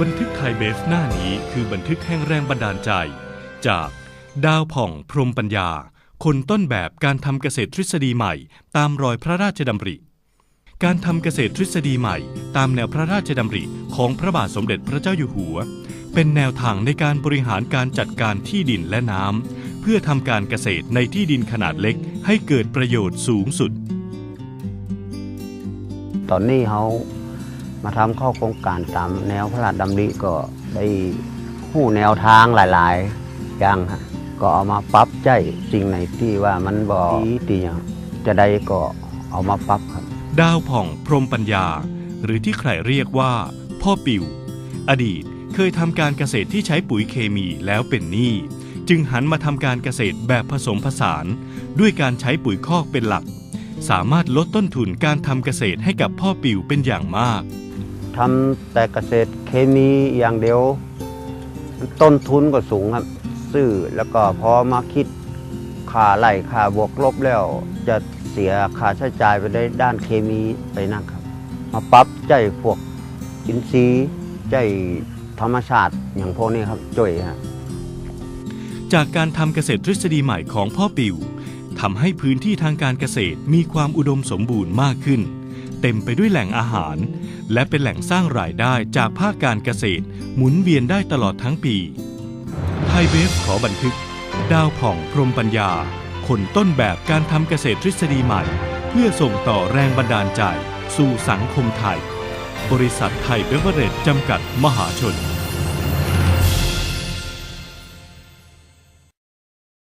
บันทึกไทยเบฟหน้านี้คือบันทึกแห่งแรงบันดาลใจ จากดาวผ่องพรหมปัญญา คนต้นแบบการทำเกษตรทฤษฎีใหม่ ตามรอยพระราชดำริ การทำเกษตรทฤษฎีใหม่ ตามแนวพระราชดำริของพระบาทสมเด็จพระเจ้าอยู่หัว เป็นแนวทางในการบริหารการจัดการที่ดินและน้ำเพื่อทำการเกษตรในที่ดินขนาดเล็ก ให้เกิดประโยชน์สูงสุด ตอนนี้เขา มาทำเข้าโครงการตามแนวพระราชดำริก็ได้หู้แนวทางหลาย ๆ อย่างฮะก็เอามาปรับใจสิ่งไหนที่ว่ามันบอดีตีอย่างจะได้ก็เอามาปรับครับ ดาวผ่องพรหมปัญญา หรือที่ใครเรียกว่า พ่อปิว อดีตเคยทำการเกษตรที่ใช้ปุ๋ยเคมีแล้วเป็นหนี้จึงหันมาทำการเกษตรแบบผสมผสาน ด้วยการใช้ปุ๋ยคอกเป็นหลัก สามารถลดต้นทุนการทำเกษตรให้กับพ่อปิวเป็นอย่างมาก ทำแต่เกษตรเคมีอย่างเดียว ต้นทุนก็สูงครับ ซื้อแล้วก็พอมาคิดค่าไล่ค่าบวกลบแล้ว จะเสียค่าใช้จ่ายไปได้ด้านเคมีไปนักครับ มาปรับใจพวกอินทรีย์ใจธรรมชาติอย่างพวกนี้ครับจ่วยฮะจากการทำเกษตรทฤษฎีใหม่ของพ่อปิว ทำให้พื้นที่ทางการเกษตรมีความอุดมสมบูรณ์มากขึ้น เต็มไปด้วยแหล่งอาหาร และเป็นแหล่งสร้างรายได้จากภาคการเกษตร หมุนเวียนได้ตลอดทั้งปีไทยเบฟขอบันทึก ดาวผ่องพรหมปัญญา คนต้นแบบการทำเกษตรทฤษฎีใหม่ เพื่อส่งต่อแรงบันดาลใจ สู่สังคมไทย บริษัทไทยเบเวอเรจจำกัดมหาชน